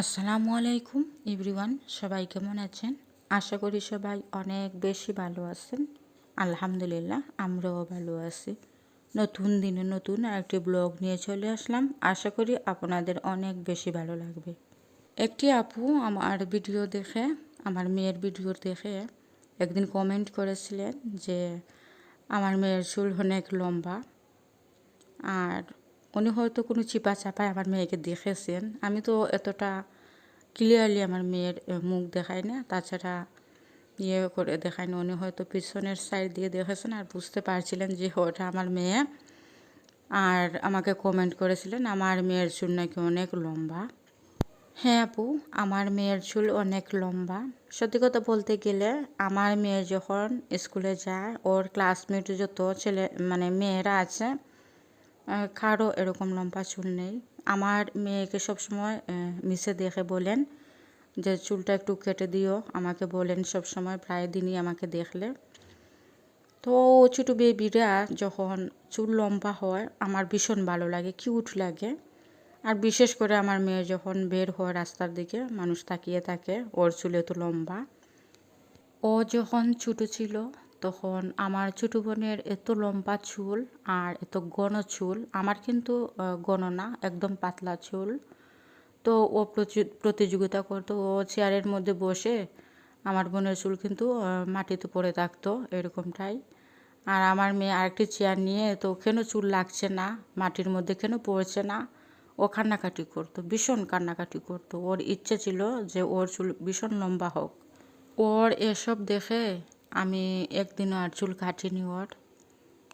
আসসালামু আলাইকুম, এভরিওয়ান, সবাই কেমন আছেন? আশা করি সবাই অনেক বেশি ভালো আছেন। আলহামদুলিল্লাহ, আমরাও ভালো আছি। নতুন দিনে নতুন একটি ব্লগ নিয়ে চলে আসলাম। আশা করি আপনাদের অনেক বেশি ভালো লাগবে। একটি আপু আমার ভিডিও দেখে, আমার মেয়ের ভিডিও দেখে একদিন কমেন্ট করেছিলেন যে, আমার মেয়ের চুল অনেক লম্বা। আর উনি হয়তো কোনো চিপা চাপায় আমার মেয়েকে দেখেছেন। আমি তো এতটা ক্লিয়ারলি আমার মেয়ের মুখ দেখাই না। তাছাড়া ইয়ে করে দেখায় না। উনি হয়তো পিছনের সাইড দিয়ে দেখেছেন আর বুঝতে পারছিলেন যে ওটা আমার মেয়ে। আর আমাকে কমেন্ট করেছিলেন, আমার মেয়ের চুল নাকি অনেক লম্বা? হ্যাঁ আপু, আমার মেয়ের চুল অনেক লম্বা। সত্যি কথা বলতে গেলে আমার মেয়ে যখন স্কুলে যায়, ওর ক্লাসমেট যত ছেলে মানে মেয়েরা আছে কারও এরকম লম্বা চুল নেই। আমার মেয়েকে সবসময় মিশে দেখে বলেন যে চুলটা একটু কেটে দিও। আমাকে বলেন সবসময়, প্রায় দিনই আমাকে দেখলে। তো ছোটো বেবিরা যখন চুল লম্বা হয়, আমার ভীষণ ভালো লাগে, কিউট লাগে। আর বিশেষ করে আমার মেয়ে যখন বের হয় রাস্তার দিকে, মানুষ তাকিয়ে থাকে, ওর চুলে তো লম্বা। ও যখন ছোটো ছিল তখন আমার ছোটো বোনের এত লম্বা চুল আর এত ঘন চুল, আমার কিন্তু ঘন না, একদম পাতলা চুল। তো ও প্রতিযোগিতা করতো, ও চেয়ারের মধ্যে বসে আমার বোনের চুল কিন্তু মাটিতে পড়ে থাকতো, এরকমটাই। আর আমার মেয়ে আরেকটি চেয়ার নিয়ে, তো কেন চুল লাগছে না, মাটির মধ্যে কেন পড়ছে না? ও কান্নাকাটি করতো, ভীষণ কান্নাকাটি করতো। ওর ইচ্ছে ছিল যে ওর চুল ভীষণ লম্বা হোক। ওর এসব দেখে আমি একদিনও আর চুল কাটিনি ওর।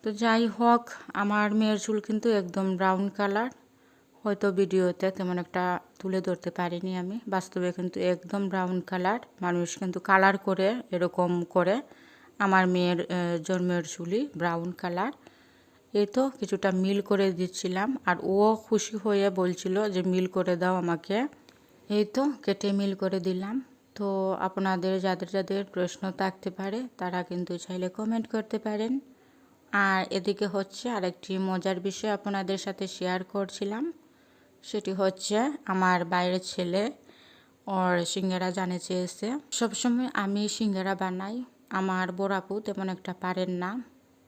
তো যাই হোক, আমার মেয়ের চুল কিন্তু একদম ব্রাউন কালার হয়তো ভিডিওতে তেমন একটা তুলে ধরতে পারিনি আমি। বাস্তবে কিন্তু একদম ব্রাউন কালার মানুষ কিন্তু কালার করে, এরকম করে আমার মেয়ের জন্মের চুলি ব্রাউন কালার এই তো কিছুটা মিল করে দিচ্ছিলাম। আর ও খুশি হয়ে বলছিল যে, মিল করে দাও আমাকে। এই তো কেটে মিল করে দিলাম। তো আপনাদের, যাদের যাদের প্রশ্ন থাকতে পারে, তারা কিন্তু চাইলে কমেন্ট করতে পারেন। আর এদিকে হচ্ছে আরেকটি মজার বিষয় আপনাদের সাথে শেয়ার করছিলাম। সেটি হচ্ছে আমার বাইরের ছেলে, ওর সিঙ্গারা জানে চেয়েছে। সবসময় আমি সিঙ্গারা বানাই। আমার বোরাপু তেমন একটা পারেন না।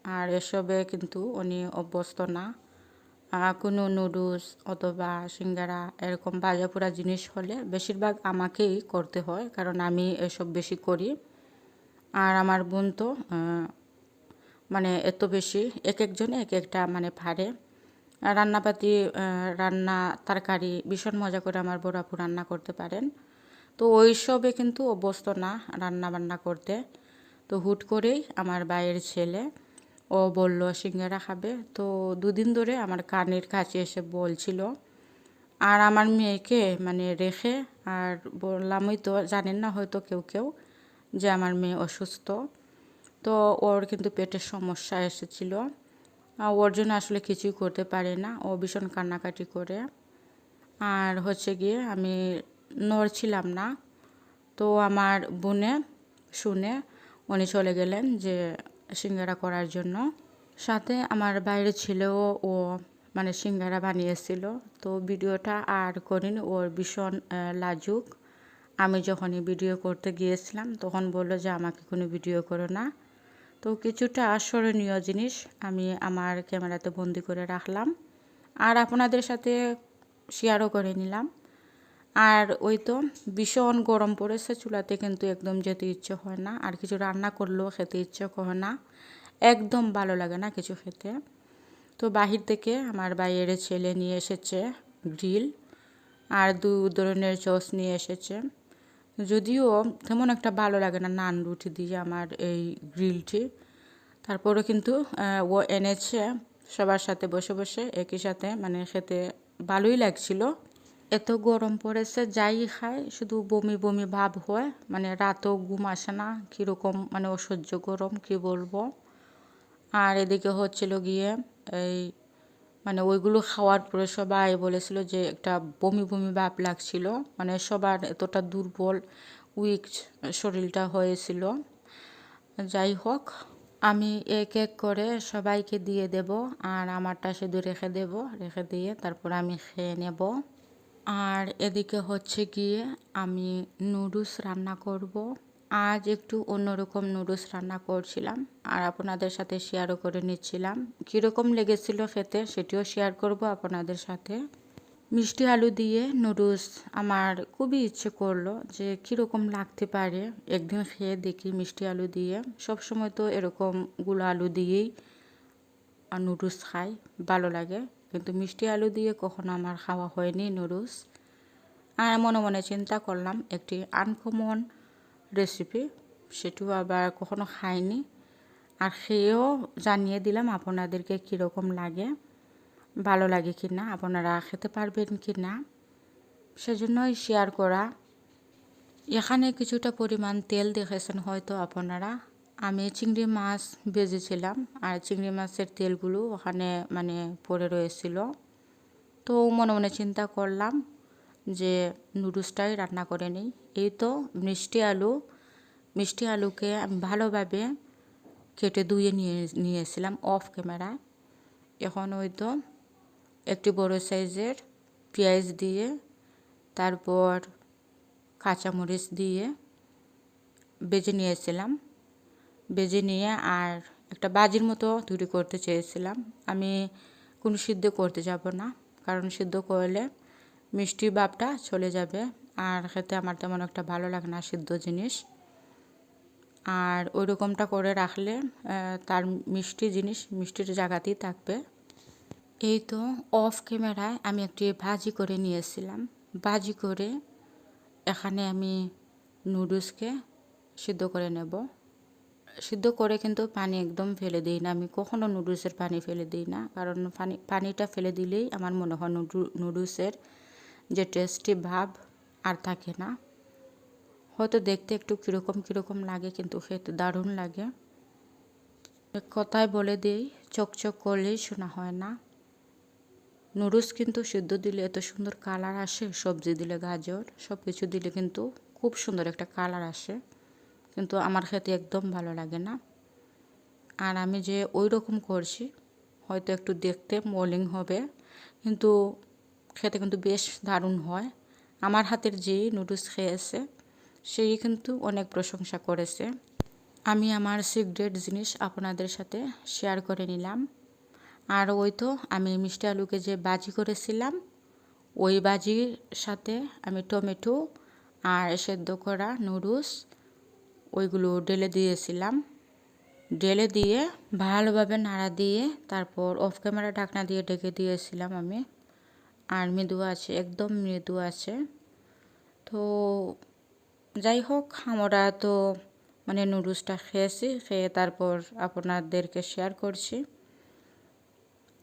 আর এসবে কিন্তু উনি অভ্যস্ত না। কোনো নুডলস অথবা সিঙ্গারা এরকম বাজাপুরা জিনিস হলে বেশিরভাগ আমাকেই করতে হয়, কারণ আমি এসব বেশি করি। আর আমার বোন তো মানে এত বেশি, এক একজনে এক একটা মানে পারে। রান্নাপাতি রান্না, তরকারি ভীষণ মজা করে আমার বোরাপু রান্না করতে পারেন। তো ওই সবে কিন্তু অভ্যস্ত না রান্না বান্না করতে। তো হুট করেই আমার বাইরের ছেলে ও বলল, সিঙ্গারা খাবে? তো দুদিন ধরে আমার কানের কাছে এসে বলছিল। আর আমার মেয়েকে মানে রেখে, আর বললামই তো, জানেন না হয়তো কেউ কেউ, যে আমার মেয়ে অসুস্থ। তো ওর কিন্তু পেটের সমস্যা এসেছিল। ওর জন্য আসলে কিছুই করতে পারে না, ও ভীষণ কান্নাকাটি করে। আর হচ্ছে গিয়ে আমি নড়ছিলাম না। তো আমার বোনে শুনে উনি চলে গেলেন যে সিঙ্গারা করার জন্য। সাথে আমার বাইরে ছেলেও ও মানে সিঙ্গারা বানিয়েছিল। তো ভিডিওটা আর করিনি, ওর ভীষণ লাজুক। আমি যখনই ভিডিও করতে গিয়েছিলাম, তখন বলল যে আমাকে কোনো ভিডিও করো না। তো কিছুটা স্মরণীয় জিনিস আমি আমার ক্যামেরাতে বন্দি করে রাখলাম। আর আপনাদের সাথে শেয়ারও করে নিলাম। আর ওই তো ভীষণ গরম পড়েছে চুলাতে কিন্তু একদম যেতে ইচ্ছে হয় না। আর কিছু রান্না করলেও খেতে ইচ্ছে করে না। একদম ভালো লাগে না কিছু খেতে। তো বাহির থেকে আমার বাইরের ছেলে নিয়ে এসেছে গ্রিল আর দু ধরনের চস নিয়ে এসেছে। যদিও তেমন একটা ভালো লাগে না নান রুটি দিয়ে আমার এই গ্রিলটি। তারপরে কিন্তু ও এনেছে সবার সাথে বসে বসে একই সাথে মানে খেতে ভালোই লাগছিল। এত গরম পড়েছে, যাই খায় শুধু বমি বমি ভাব হয় মানে রাতও ঘুম আসে না, কীরকম মানে অসহ্য গরম, কি বলব? আর এদিকে হচ্ছিল গিয়ে এই মানে ওইগুলো খাওয়ার পরে সবাই বলেছিল যে একটা বমি বমি ভাব লাগছিল মানে সবার এতটা দুর্বল, উইক শরীরটা হয়েছিল। যাই হোক, আমি এক এক করে সবাইকে দিয়ে দেব, আর আমারটা শুধু রেখে দেব, রেখে দিয়ে তারপর আমি খেয়ে নেব। আর এদিকে হচ্ছে গিয়ে আমি নুডলস রান্না করব। আজ একটু অন্যরকম নুডলস রান্না করছিলাম আর আপনাদের সাথে শেয়ারও করে নিচ্ছিলাম। কীরকম লেগেছিল খেতে সেটিও শেয়ার করব আপনাদের সাথে। মিষ্টি আলু দিয়ে নুডলস আমার খুবই ইচ্ছে করল যে কীরকম লাগতে পারে। একদিন খেয়ে দেখি মিষ্টি আলু দিয়ে। সব সময় তো এরকমগুলো আলু দিয়েই নুডলস খাই, ভালো লাগে। কিন্তু মিষ্টি আলু দিয়ে কখনো আমার খাওয়া হয়নি, নুডলস। আর মনে মনে চিন্তা করলাম, একটি আনকমন রেসিপি, সেটিও আবার কখনো খাইনি। আর খেয়েও জানিয়ে দিলাম আপনাদেরকে কীরকম লাগে, ভালো লাগে কি না আপনারা খেতে পারবেন কি না সেজন্যই শেয়ার করা। এখানে কিছুটা পরিমাণ তেল দেখেছেন হয়তো আপনারা। আমি চিংড়ি মাছ ভেজেছিলাম আর চিংড়ি মাছের তেলগুলো ওখানে মানে পড়ে রয়েছিল। তো মনে মনে চিন্তা করলাম যে নুডলসটাই রান্না করে নিই। এই তো মিষ্টি আলু, মিষ্টি আলুকে আমি ভালোভাবে কেটে ধুয়ে নিয়ে, নিয়েছিলাম অফ ক্যামেরা এখন ওই তো একটি বড় সাইজের পেঁয়াজ দিয়ে, তারপর কাঁচামরিচ দিয়ে বেজে নিয়েছিলাম। বেজে নিয়ে আর একটা বাজির মতো তৈরি করতে চেয়েছিলাম। আমি কোনো সিদ্ধ করতে যাব না, কারণ সিদ্ধ করলে মিষ্টি ভাবটা চলে যাবে আর খেতে আমার তেমন একটা ভালো লাগে না সিদ্ধ জিনিস। আর ওই রকমটা করে রাখলে তার মিষ্টি জিনিস মিষ্টির জায়গাতেই থাকবে। এই তো অফ ক্যামেরায় আমি একটি ভাজি করে নিয়েছিলাম। ভাজি করে এখানে আমি নুডলসকে সিদ্ধ করে নেব। সিদ্ধ করে কিন্তু পানি একদম ফেলে দিই না। আমি কখনো নুডলসের পানি ফেলে দিই না। কারণ পানি, পানিটা ফেলে দিলেই আমার মনে হয় নুডলসের যে টেস্টি ভাব আর থাকে না। হয়তো দেখতে একটু কীরকম কীরকম লাগে কিন্তু খেতে দারুণ লাগে। কথায় বলে দিই, চকচক করলেই শোনা হয় না। নুডলস কিন্তু সিদ্ধ দিলে এত সুন্দর কালার আসে, সবজি দিলে গাজর সব কিছু দিলে কিন্তু খুব সুন্দর একটা কালার আসে। কিন্তু আমার খেতে একদম ভালো লাগে না। আর আমি যে ওই রকম করছি, হয়তো একটু দেখতে মলিং হবে, কিন্তু খেতে কিন্তু বেশ দারুণ হয়। আমার হাতের যেই নুডলস খেয়েছে, সেই কিন্তু অনেক প্রশংসা করেছে। আমি আমার সিক্রেট জিনিস আপনাদের সাথে শেয়ার করে নিলাম। আর ওই তো আমি মিষ্টি আলুকে যে বাজি করেছিলাম, ওই বাজির সাথে আমি টমেটো আর সেদ্ধ করা নুডলস ওইগুলো ঢেলে দিয়েছিলাম। ঢেলে দিয়ে ভালোভাবে নাড়া দিয়ে তারপর অফ ক্যামেরা ঢাকনা দিয়ে ঢেকে দিয়েছিলাম আমি। আর মৃদু আছে, একদম মৃদু আছে। তো যাই হোক, আমরা তো মানে নুডলসটা খেয়েছি, খেয়ে তারপর আপনাদেরকে শেয়ার করছি।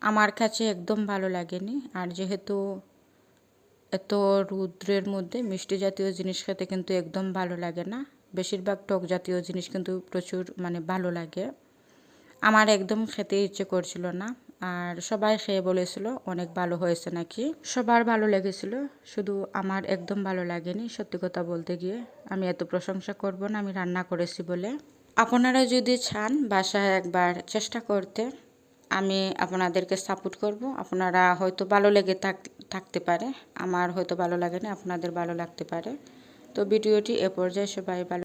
আমার কাছে একদম ভালো লাগেনি। আর যেহেতু এত রুদ্রের মধ্যে মিষ্টি জাতীয় জিনিস খেতে কিন্তু একদম ভালো লাগে না। বেশিরভাগ টক জাতীয় জিনিস কিন্তু প্রচুর মানে ভালো লাগে। আমার একদম খেতে ইচ্ছে করছিল না। আর সবাই খেয়ে বলেছিল, অনেক ভালো হয়েছে নাকি? সবার ভালো লেগেছিল, শুধু আমার একদম ভালো লাগেনি সত্যি কথা বলতে গিয়ে। আমি এত প্রশংসা করব না, আমি রান্না করেছি বলে। আপনারা যদি চান বাসায় একবার চেষ্টা করতে, আমি আপনাদেরকে সাপোর্ট করব। আপনারা হয়তো ভালো লেগে থাক, থাকতে পারে। আমার হয়তো ভালো লাগে না, আপনাদের ভালো লাগতে পারে। তো ভিডিওটি এ পর্যায়ে সবাই ভালো